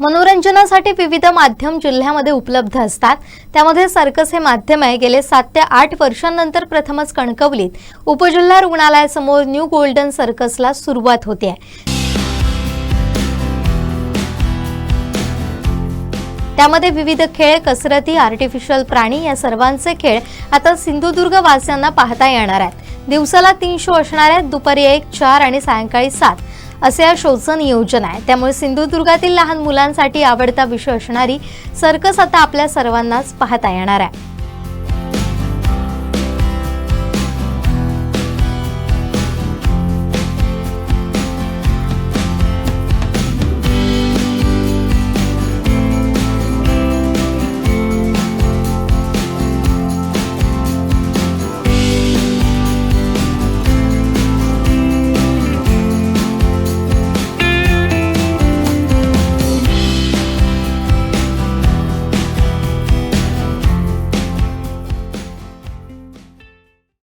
मनोरंजनासाठी विविध माध्यम जिल्ह्यामध्ये उपलब्ध असतात. त्यामध्ये सर्कस हे माध्यम आहे. गेले सात ते आठ वर्षांनंतर प्रथमच कणकवलीत उपजिल्हा रुग्णालयासमोर न्यू गोल्डन सर्कसला सुरुवात होते. त्यामध्ये विविध खेळ कसरती आर्टिफिशियल प्राणी या सर्वांचे खेळ आता सिंधुदुर्ग वासियांना पाहता येणार आहेत. दिवसाला तीन शो असणार आहेत. दुपारी एक चार आणि सायंकाळी सात. असे या शोचं नियोजन आहे. त्यामुळे सिंधुदुर्गातील लहान मुलांसाठी आवडता विषय असणारी सर्कस आता आपल्या सर्वांनाच पाहता येणार आहे.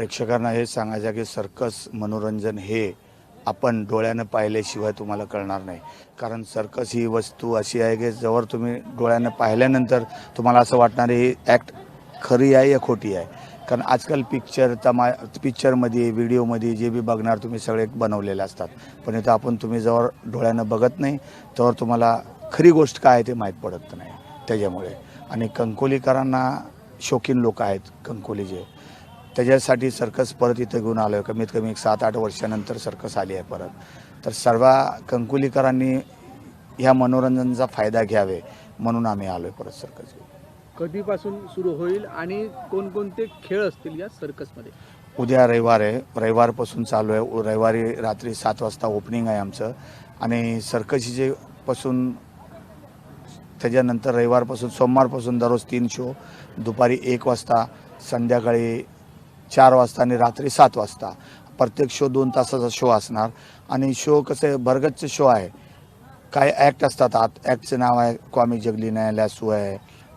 प्रेक्षकांना हे सांगायचं की सर्कस मनोरंजन हे आपण डोळ्यानं पाहिल्याशिवाय तुम्हाला कळणार नाही. कारण सर्कस ही वस्तू अशी आहे की जवळ तुम्ही डोळ्यानं पाहिल्यानंतर तुम्हाला असं वाटणार ही ॲक्ट खरी आहे या खोटी आहे. कारण आजकाल पिक्चर तमा पिक्चरमध्ये व्हिडिओमध्ये जे बी बघणार तुम्ही सगळे बनवलेले असतात. पण इथं आपण तुम्ही जवळ डोळ्यानं बघत नाही तर तुम्हाला खरी गोष्ट काय आहे ते माहीत पडत नाही. त्याच्यामुळे. आणि कंकोलीकरांना शौकीन लोक आहेत कंकोली जे. त्याच्यासाठी सर्कस परत इथं घेऊन आलो आहे कमीत कमी एक सात आठ वर्षानंतर सर्कस आली आहे परत. तर सर्व कंकुलीकरांनी ह्या मनोरंजनाचा फायदा घ्यावे म्हणून आम्ही आलो आहे परत सर्कस घेऊन. कधीपासून सुरू होईल आणि कोणकोणते खेळ असतील या सर्कसमध्ये? उद्या रविवार आहे. रविवारपासून चालू आहे. रविवारी रात्री सात वाजता ओपनिंग आहे आमचं. आणि सर्कशीचे पासून त्याच्यानंतर रविवारपासून सोमवारपासून दररोज तीन शो दुपारी एक वाजता संध्याकाळी चार वाजता आणि रात्री सात वाजता. प्रत्येक शो दोन तासाचा शो असणार. आणि शो कसं आहे भरगतचे शो आहे. काय ॲक्ट असतात आत ॲक्टचं नाव आहे क्वामी जगलीन आहे लॅसू आहे.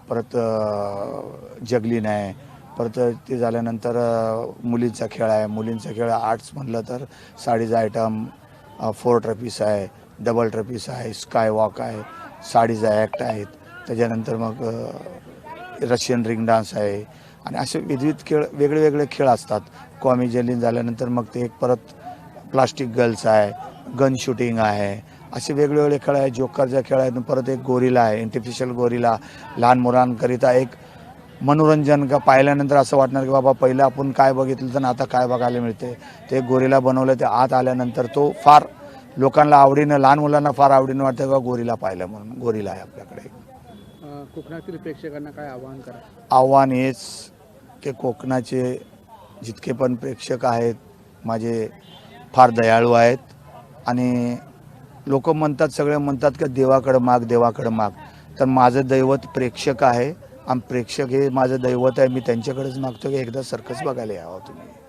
परत अं, जगलीन आहे परत ते झाल्यानंतर मुलींचा खेळ आहे. मुलींचा खेळ आर्ट्स म्हटलं तर साडीचा आयटम फोर ट्रपीस आहे डबल ट्रपीस आहे स्काय वॉक आहे साडीचा ॲक्ट आहेत. त्याच्यानंतर मग रशियन रिंग डान्स आहे. आणि असे विविध खेळ वेगळे वेगळे खेळ असतात. कॉमी जलिन झाल्यानंतर मग ते एक परत प्लास्टिक गर्ल्स आहे गन शूटिंग आहे असे वेगवेगळे खेळ आहे जोकरचा खेळ आहे आणि परत एक गोरीला आहे इंटिफिशियल गोरीला. लहान मुलांकरिता एक मनोरंजन का पाहिल्यानंतर असं वाटणार की बाबा पहिलं आपण काय बघितलं तर आता काय बघायला मिळते. ते गोरीला बनवलं ते आत आल्यानंतर तो फार लोकांना आवडीनं लहान मुलांना फार आवडीनं वाटतं का गोरीला पाहिलं म्हणून गोरीला आहे आपल्याकडे. कोकणातील प्रेक्षकांना काय आवाहन करा? आव्हान हेच की कोकणाचे जितके पण प्रेक्षक आहेत माझे फार दयाळू आहेत. आणि लोक म्हणतात सगळे म्हणतात की देवाकडं माग देवाकडं माग. तर माझं दैवत प्रेक्षक आहे. आणि प्रेक्षक हे माझं दैवत आहे. मी त्यांच्याकडेच मागतो की एकदा सर्कस बघायला यावं तुम्ही.